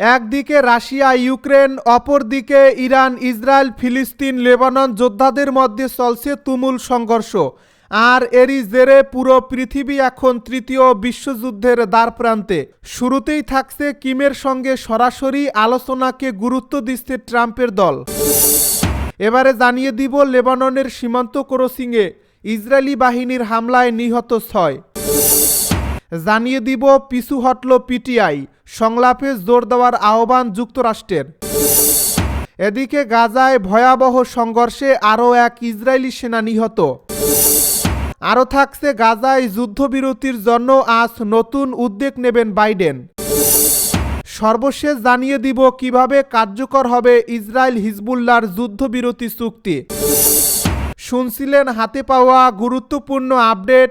একদিকে Russia, Ukraine, অপরদিকে Iran, Israel, ফিলিস্তিন, লেবানন যোদ্ধাদের মধ্যে চলছে তুমুল সংঘর্ষ। আর এরই জেরে পুরো পৃথিবী এখন তৃতীয় বিশ্বযুদ্ধের দ্বারপ্রান্তে। শুরুতেই থাকছে কিমের সঙ্গে সরাসরি আলোচনাকে গুরুত্ব দিচ্ছে ট্রাম্পের দল। এবারে জানিয়ে দিব লেবাননের সীমান্ত ক্রসিংয়ে ইসরায়েলি বাহিনীর হামলায় নিহত ছয়। জানিয়ে দিব পিছু হটল পিটিআই। সংলাপে জোর দেওয়ার আহ্বান যুক্তরাষ্ট্রের। এদিকে গাজায় ভয়াবহ সংঘর্ষে আরও এক ইসরায়েলি সেনা নিহত। আরও থাকছে গাজায় যুদ্ধবিরতির জন্য আজ নতুন উদ্যোগ নেবেন বাইডেন। সর্বশেষ জানিয়ে দিব কীভাবে কার্যকর হবে ইসরায়েল হিজবুল্লার যুদ্ধবিরতি চুক্তি। শুনছিলেন হাতে পাওয়া গুরুত্বপূর্ণ আপডেট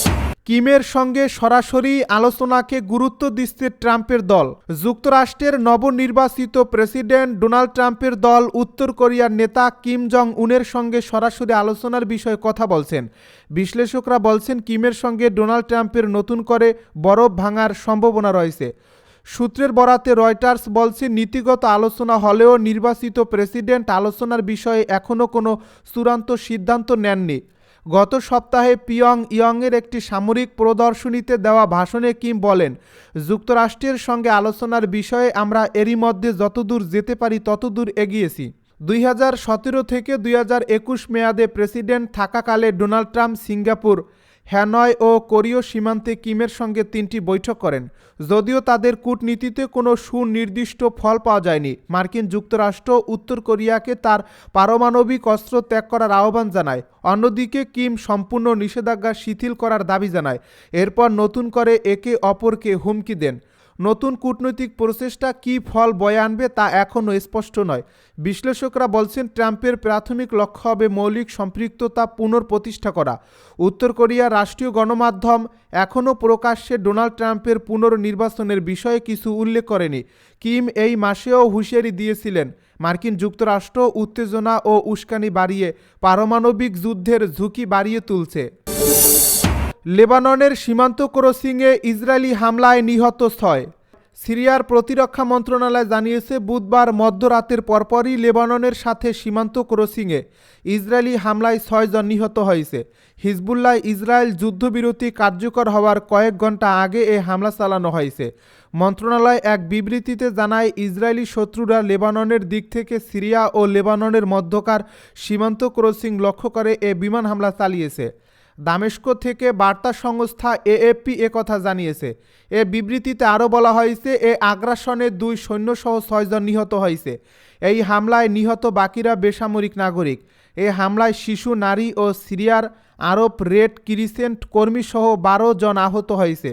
কিমের সঙ্গে সরাসরি আলোচনাকে গুরুত্ব দিচ্ছে ট্রাম্পের দল। যুক্তরাষ্ট্রের নবনির্বাচিত প্রেসিডেন্ট ডোনাল্ড ট্রাম্পের দল উত্তর কোরিয়ার নেতা কিম জং উনের সঙ্গে সরাসরি আলোচনার বিষয়ে কথা বলছেন। বিশ্লেষকরা বলছেন, কিমের সঙ্গে ডোনাল্ড ট্রাম্পের নতুন করে বরফ ভাঙার সম্ভাবনা রয়েছে। সূত্রের বরাতে রয়টার্স বলছে, নীতিগত আলোচনা হলেও নির্বাচিত প্রেসিডেন্ট আলোচনার বিষয়ে এখনও কোনো চূড়ান্ত সিদ্ধান্ত নেননি। গত সপ্তাহে পিয়ং ইয়ংয়ের একটি সামরিক প্রদর্শনীতে দেওয়া ভাষণে কিম বলেন, যুক্তরাষ্ট্রের সঙ্গে আলোচনার বিষয়ে আমরা এরই মধ্যে যতদূর যেতে পারি ততদূর এগিয়েছি। দুই হাজার সতেরো থেকে দুই হাজার একুশ মেয়াদে প্রেসিডেন্ট থাকাকালে ডোনাল্ড ট্রাম্প সিঙ্গাপুর হ্যানয় ও কোরীয় সীমান্তে কিমের সঙ্গে তিনটি বৈঠক করেন। যদিও তাদের কূটনীতিতে কোনো সুনির্দিষ্ট ফল পাওয়া যায়নি। মার্কিন যুক্তরাষ্ট্র উত্তর কোরিয়াকে তার পারমাণবিক অস্ত্র ত্যাগ করার আহ্বান জানায়। অন্যদিকে কিম সম্পূর্ণ নিষেধাজ্ঞা শিথিল করার দাবি জানায়। এরপর নতুন করে একে অপরকে হুমকি দেন। নতুন কূটনৈতিক প্রচেষ্টা কী ফল বয়ে আনবে তা এখনও স্পষ্ট নয়। বিশ্লেষকরা বলছেন, ট্রাম্পের প্রাথমিক লক্ষ্য হবে মৌলিক সম্পৃক্ততা পুনঃপ্রতিষ্ঠা করা। উত্তর কোরিয়ার রাষ্ট্রীয় গণমাধ্যম এখনও প্রকাশ্যে ডোনাল্ড ট্রাম্পের পুনর্নির্বাচনের বিষয়ে কিছু উল্লেখ করেনি। কিম এই মাসেও হুঁশিয়ারি দিয়েছিলেন, মার্কিন যুক্তরাষ্ট্র উত্তেজনা ও উস্কানি বাড়িয়ে পারমাণবিক যুদ্ধের ঝুঁকি বাড়িয়ে তুলছে। লেবাননের সীমান্ত ক্রসিংয়ে ইসরায়েলি হামলায় নিহত ছয়। সিরিয়ার প্রতিরক্ষা মন্ত্রণালয় জানিয়েছে, বুধবার মধ্যরাতের পরপরই লেবাননের সাথে সীমান্ত ক্রসিংয়ে ইসরায়েলি হামলায় ছয়জন নিহত হয়েছে। হিজবুল্লাহ ইসরায়েল যুদ্ধবিরতি কার্যকর হওয়ার কয়েক ঘণ্টা আগে এ হামলা চালানো হয়েছে। মন্ত্রণালয় এক বিবৃতিতে জানায়, ইসরায়েলি শত্রুরা লেবাননের দিক থেকে সিরিয়া ও লেবাননের মধ্যকার সীমান্ত ক্রসিং লক্ষ্য করে এ বিমান হামলা চালিয়েছে। দামেস্ক থেকে বার্তা সংস্থা এএফপি কথা জানিয়েছে। এ বিবৃতিতে আরও বলা হয়েছে, এ আগ্রাসনে দুই সৈন্যসহ ছয়জন নিহত হয়েছে। এই হামলায় নিহত বাকিরা বেসামরিক নাগরিক। এ হামলায় শিশু, নারী ও সিরিয়ার আরব রেড ক্রিসেন্ট কর্মীসহ বারো জন আহত হয়েছে।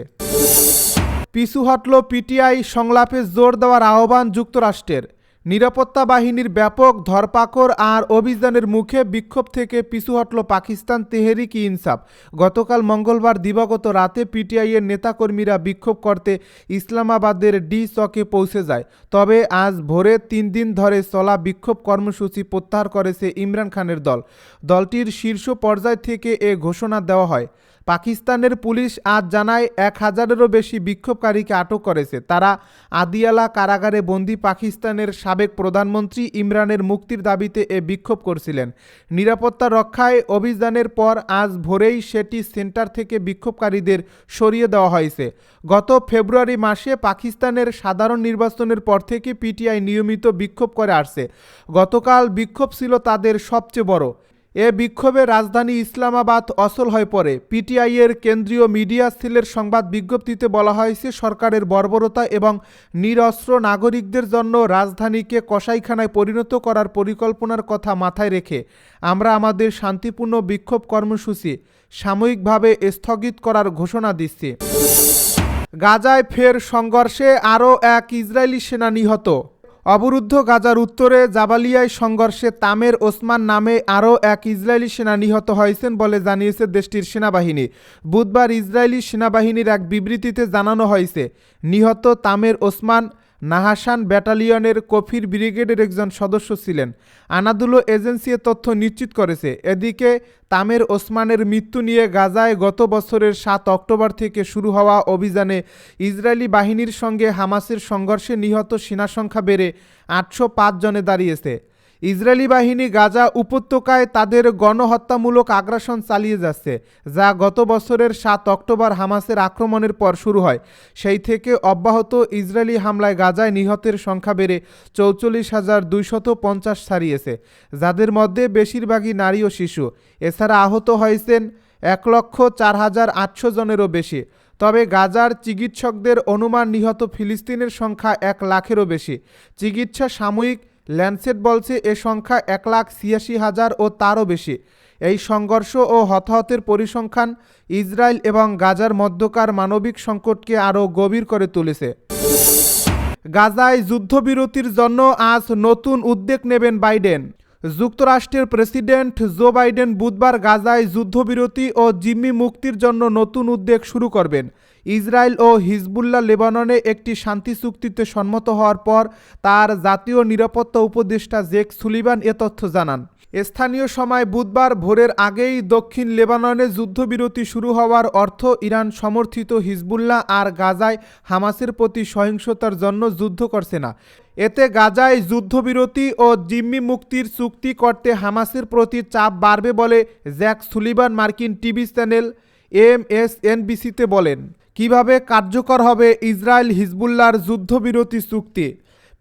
পিছু হটল পিটিআই সংলাপে জোর দেওয়ার আহ্বান যুক্তরাষ্ট্রের। নিরাপত্তা বাহিনীর ব্যাপক ধরপাকড় আর অভিযানের মুখে বিক্ষোভ থেকে পিছু হটল পাকিস্তান তেহরিক ইনসাফ। গতকাল মঙ্গলবার দিবাগত রাতে পিটিআইয়ের নেতাকর্মীরা বিক্ষোভ করতে ইসলামাবাদের ডি চকে পৌঁছে যায়। তবে আজ ভোরে তিন দিন ধরে চলা বিক্ষোভ কর্মসূচি প্রত্যাহার করেছে ইমরান খানের দল। দলটির শীর্ষ পর্যায় থেকে এ ঘোষণা দেওয়া হয়। পাকিস্তানের পুলিশ আজ জানায়, এক হাজারেরও বেশি বিক্ষোভকারীকে আটক করেছে। তারা আদিয়ালা কারাগারে বন্দি পাকিস্তানের সাবেক প্রধানমন্ত্রী ইমরানের মুক্তির দাবিতে এ বিক্ষোভ করছিলেন। নিরাপত্তা রক্ষায় অভিযানের পর আজ ভোরেই সেটি সেন্টার থেকে বিক্ষোভকারীদের সরিয়ে দেওয়া হয়েছে। গত ফেব্রুয়ারি মাসে পাকিস্তানের সাধারণ নির্বাচনের পর থেকে পিটিআই নিয়মিত বিক্ষোভ করে আসছে। গতকাল বিক্ষোভ ছিল তাদের সবচেয়ে বড়। এ বিক্ষোভে রাজধানী ইসলামাবাদ অচল হয়ে পড়ে। পিটিআইয়ের কেন্দ্রীয় মিডিয়া সেলের সংবাদ বিজ্ঞপ্তিতে বলা হয়েছে, সরকারের বর্বরতা এবং নিরস্ত্র নাগরিকদের জন্য রাজধানীকে কসাইখানায় পরিণত করার পরিকল্পনার কথা মাথায় রেখে আমরা আমাদের শান্তিপূর্ণ বিক্ষোভ কর্মসূচি সাময়িকভাবে স্থগিত করার ঘোষণা দিচ্ছি। গাজায় ফের সংঘর্ষে আরও এক ইসরায়েলি সেনা নিহত। অবরুদ্ধ গাজার উত্তরে জাবালিয়ায় সংঘর্ষে তামের ওসমান নামে আরও এক ইসরায়েলি সেনা নিহত হয়েছেন বলে জানিয়েছে দেশটির সেনাবাহিনী। বুধবার ইসরায়েলি সেনাবাহিনীর এক বিবৃতিতে জানানো হয়েছে, নিহত তামের ওসমান নাহাসান ব্যাটালিয়নের কফির ব্রিগেডের একজন সদস্য ছিলেন। আনাদুলো এজেন্সি তথ্য নিশ্চিত করেছে। এদিকে তামের ওসমানের মৃত্যু নিয়ে গাজায় গত বছরের সাত অক্টোবর থেকে শুরু হওয়া অভিযানে ইসরায়েলি বাহিনীর সঙ্গে হামাসের সংঘর্ষে নিহত সেনা সংখ্যা বেড়ে আটশো পাঁচ জনে দাঁড়িয়েছে। ইসরায়েলি বাহিনী গাজা উপত্যকায় তাদের গণহত্যামূলক আগ্রাসন চালিয়ে যাচ্ছে, যা গত বছরের সাত অক্টোবর হামাসের আক্রমণের পর শুরু হয়। সেই থেকে অব্যাহত ইসরায়েলি হামলায় গাজায় নিহতের সংখ্যা বেড়ে চৌচল্লিশ হাজার দুইশত পঞ্চাশ ছাড়িয়েছে, যাদের মধ্যে বেশিরভাগই নারী ও শিশু। এছাড়া আহত হয়েছেন এক লক্ষ চার হাজার আটশো জনেরও বেশি। তবে গাজার চিকিৎসকদের অনুমান নিহত ফিলিস্তিনের সংখ্যা এক লাখেরও বেশি। চিকিৎসা সাময়িক ল্যান্সেট বলছে এ সংখ্যা এক লাখ ছিয়াশি হাজার ও তারও বেশি। এই সংঘর্ষ ও হতাহতের পরিসংখ্যান ইসরায়েল এবং গাজার মধ্যকার মানবিক সংকটকে আরও গভীর করে তুলেছে। গাজায় যুদ্ধবিরতির জন্য আজ নতুন উদ্যোগ নেবেন বাইডেন। যুক্তরাষ্ট্রের প্রেসিডেন্ট জো বাইডেন বুধবার গাজায় যুদ্ধবিরতি ও জিম্মি মুক্তির জন্য নতুন উদ্যোগ শুরু করবেন। ইসরায়েল ও হিজবুল্লাহ লেবাননে একটি শান্তি চুক্তিতে সম্মত হওয়ার পর তার জাতীয় নিরাপত্তা উপদেষ্টা জেক সুলিবান এ তথ্য জানান। স্থানীয় সময় বুধবার ভোরের আগেই দক্ষিণ লেবাননে যুদ্ধবিরতি শুরু হওয়ার অর্থ ইরান সমর্থিত হিজবুল্লাহ আর গাজায় হামাসের প্রতি সহিংসতার জন্য যুদ্ধ করছে না। এতে গাজায় যুদ্ধবিরতি ও জিম্মি মুক্তির চুক্তি করতে হামাসের প্রতি চাপ বাড়বে বলে জ্যাক সুলিবান মার্কিন টিভি চ্যানেল এম এস এনবিসিতে বলেন। কীভাবে কার্যকর হবে ইসরায়েল হিজবুল্লার যুদ্ধবিরতি চুক্তি?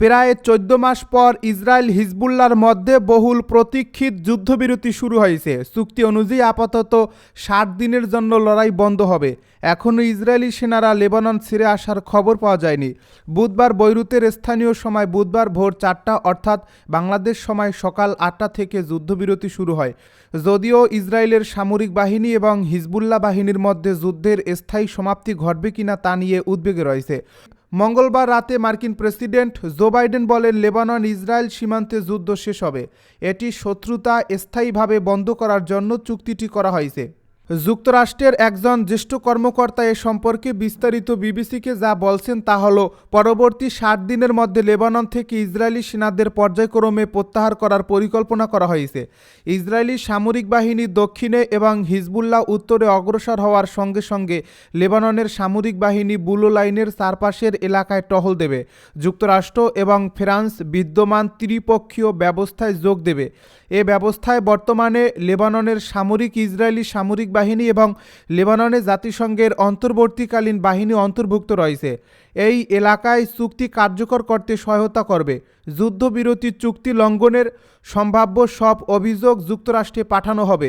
প্রায় চোদ্দ মাস পর ইসরায়েল হিজবুল্লার মধ্যে বহুল প্রতীক্ষিত যুদ্ধবিরতি শুরু হয়েছে। চুক্তি অনুযায়ী আপাতত ষাট দিনের জন্য লড়াই বন্ধ হবে। এখনও ইসরায়েলি সেনারা লেবানন ছেড়ে আসার খবর পাওয়া যায়নি। বুধবার বৈরুতের স্থানীয় সময় বুধবার ভোর চারটা, অর্থাৎ বাংলাদেশ সময় সকাল আটটা থেকে যুদ্ধবিরতি শুরু হয়। যদিও ইসরায়েলের সামরিক বাহিনী এবং হিজবুল্লাহ বাহিনীর মধ্যে যুদ্ধের স্থায়ী সমাপ্তি ঘটবে কিনা তা নিয়ে উদ্বেগে রয়েছে। মঙ্গলবার রাতে মার্কিন প্রেসিডেন্ট জো বাইডেন বলেন, লেবানন ইসরায়েল সীমান্তে যুদ্ধ শেষ হবে। এটি শত্রুতা স্থায়ীভাবে বন্ধ করার জন্য চুক্তিটি করা হয়েছে। যুক্তরাষ্ট্রের একজন জ্যেষ্ঠ কর্মকর্তা এ সম্পর্কে বিস্তারিত বিবিসিকে যা বলছেন তা হল, পরবর্তী ষাট দিনের মধ্যে লেবানন থেকে ইসরায়েলি সেনাদের পর্যায়ক্রমে প্রত্যাহার করার পরিকল্পনা করা হয়েছে। ইসরায়েলি সামরিক বাহিনী দক্ষিণে এবং হিজবুল্লাহ উত্তরে অগ্রসর হওয়ার সঙ্গে সঙ্গে লেবাননের সামরিক বাহিনী বুলো লাইনের চারপাশের এলাকায় টহল দেবে। যুক্তরাষ্ট্র এবং ফ্রান্স বিদ্যমান ত্রিপক্ষীয় ব্যবস্থায় যোগ দেবে। এ ব্যবস্থায় বর্তমানে লেবাননের সামরিক ইসরায়েলি সামরিক বাহিনী এবং লেবাননে জাতিসংঘের অন্তর্বর্তীকালীন বাহিনী অন্তর্ভুক্ত রয়েছে। এই এলাকায় চুক্তি কার্যকর করতে সহায়তা করবে। যুদ্ধবিরতি চুক্তি লঙ্ঘনের সম্ভাব্য সব অভিযোগ যুক্তরাষ্ট্রে পাঠানো হবে।